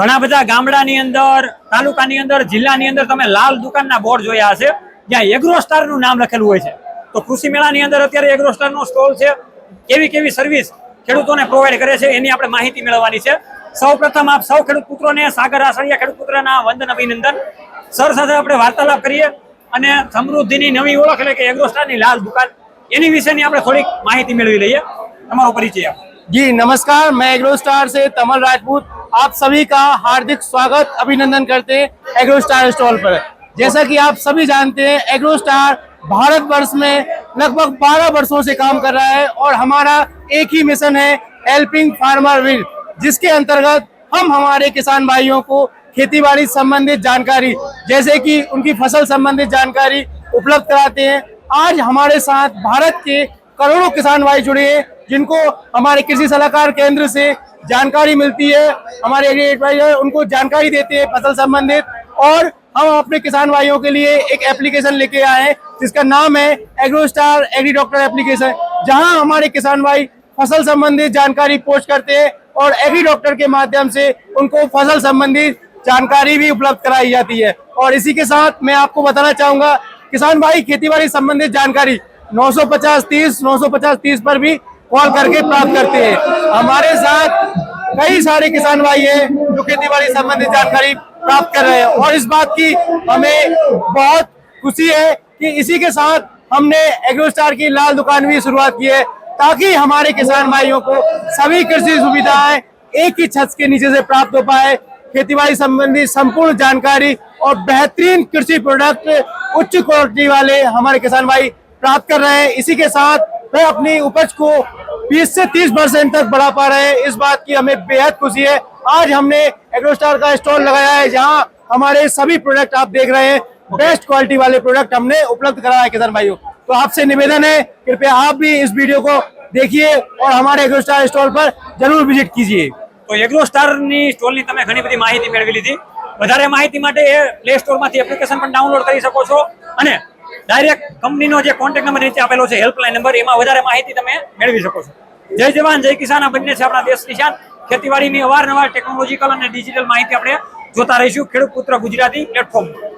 ઘણા બધા ગામડાની અંદર, તાલુકાની અંદર, જિલ્લાની અંદર તમે લાલ દુકાનના બોર્ડ જોયા હશે, જ્યાં એગ્રો સ્ટારનું નામ લખેલું હોય છે. તો કૃષિ મેળાની અંદર અત્યારે એગ્રો સ્ટાર નો સ્ટોલ છે. કેવી કેવી સર્વિસ ખેડૂતોને પ્રોવાઈડ કરે છે એની આપણે માહિતી મેળવવાની છે. સૌ આપ સૌ ખેડૂત પુત્રોને, સાગર આસળિયા ખેડૂત પુત્રના વંદન અભિનંદન. સર સાથે આપણે વાર્તાલાપ કરીએ અને સમૃદ્ધિની નવી ઓળખ એટલે કે એગ્રોસ્ટારની લાલ દુકાન. એની વિશેની આપણે થોડીક માહિતી મેળવી લઈએ. તમારો પરિચય આપો. जी, नमस्कार, मैं एग्रो स्टार से तमल राजपूत। आप सभी का हार्दिक स्वागत, अभिनंदन करते हैं एग्रो स्टार स्टॉल पर। जैसा कि आप सभी जानते हैं एग्रो स्टार भारत वर्ष में लगभग 12 वर्षों से काम कर रहा है और हमारा एक ही मिशन है हेल्पिंग फार्मर विल जिसके अंतर्गत हम हमारे किसान भाइयों को खेती बाड़ी संबंधित जानकारी, जैसे कि उनकी फ़सल संबंधित जानकारी उपलब्ध कराते हैं। आज हमारे साथ भारत के करोड़ों किसान भाई जुड़े हैं। जिनको हमारे कृषि सलाहकार केंद्र से जानकारी मिलती है, हमारे एग्री एडवाइजर उनको जानकारी देते हैं फ़सल संबंधित, और हम अपने किसान भाइयों के लिए एक एप्लीकेशन लेके आए हैं, जिसका नाम है Agro Star Agri Doctor application जहाँ हमारे किसान भाई फ़सल संबंधित जानकारी पोस्ट करते हैं और एग्री डॉक्टर के माध्यम से उनको फ़सल संबंधित जानकारी भी उपलब्ध कराई जाती है। और इसी के साथ मैं आपको बताना चाहूँगा, किसान भाई खेती बाड़ी संबंधित जानकारी 950 30 950 30 पर भी कॉल करके प्राप्त करते हैं। हमारे साथ कई सारे किसान भाई हैं जो खेती बाड़ी संबंधित जानकारी प्राप्त कर रहे हैं। और इस बात की हमें बहुत खुशी है कि इसी के साथ हमने एग्रो स्टार की लाल दुकान भी शुरुआत की है, ताकि हमारे किसान भाइयों को सभी कृषि सुविधाएँ एक ही छत के नीचे से प्राप्त हो पाए। खेतीबाड़ी संबंधी संपूर्ण जानकारी और बेहतरीन कृषि प्रोडक्ट उच्च क्वालिटी वाले हमारे किसान भाई प्राप्त कर रहे हैं। इसी के साथ वह अपनी उपज को 20 से 30 परसेंट तक बढ़ा पा रहे हैं इस बात की हमें बेहद खुशी है आज हमने एग्रोस्टार का स्टॉल लगाया है जहां हमारे सभी प्रोडक्ट आप देख रहे हैं बेस्ट क्वालिटी वाले प्रोडक्ट हमने उपलब्ध कराया है किसान भाइयों तो आपसे निवेदन है कृपया आप भी इस वीडियो को देखिए और हमारे एग्रोस्टार स्टॉल पर जरूर विजिट कीजिए તો એગ્રો સ્ટારની સ્ટોલની તમે ઘણી બધી માહિતી મેળવી લીધી વધારે માહિતી માટે એ પ્લે સ્ટોરમાંથી એપ્લિકેશન પણ ડાઉનલોડ કરી શકો છો અને ડાયરેક્ટ કંપનીનો જે કોન્ટેક્ટ નંબર નીચે આપેલો છે હેલ્પલાઇન નંબર એમાં વધારે માહિતી તમે મેળવી શકો છો. જય જવાન, જય કિસાન, આ બંને છે આપણા દેશની શાન ખેતીવાડીની અવારનવાર ટેકનોલોજીકલ અને ડિજિટલ માહિતી આપણે જોતા રહીશું. ખેડૂત પુત્ર ગુજરાતી પ્લેટફોર્મ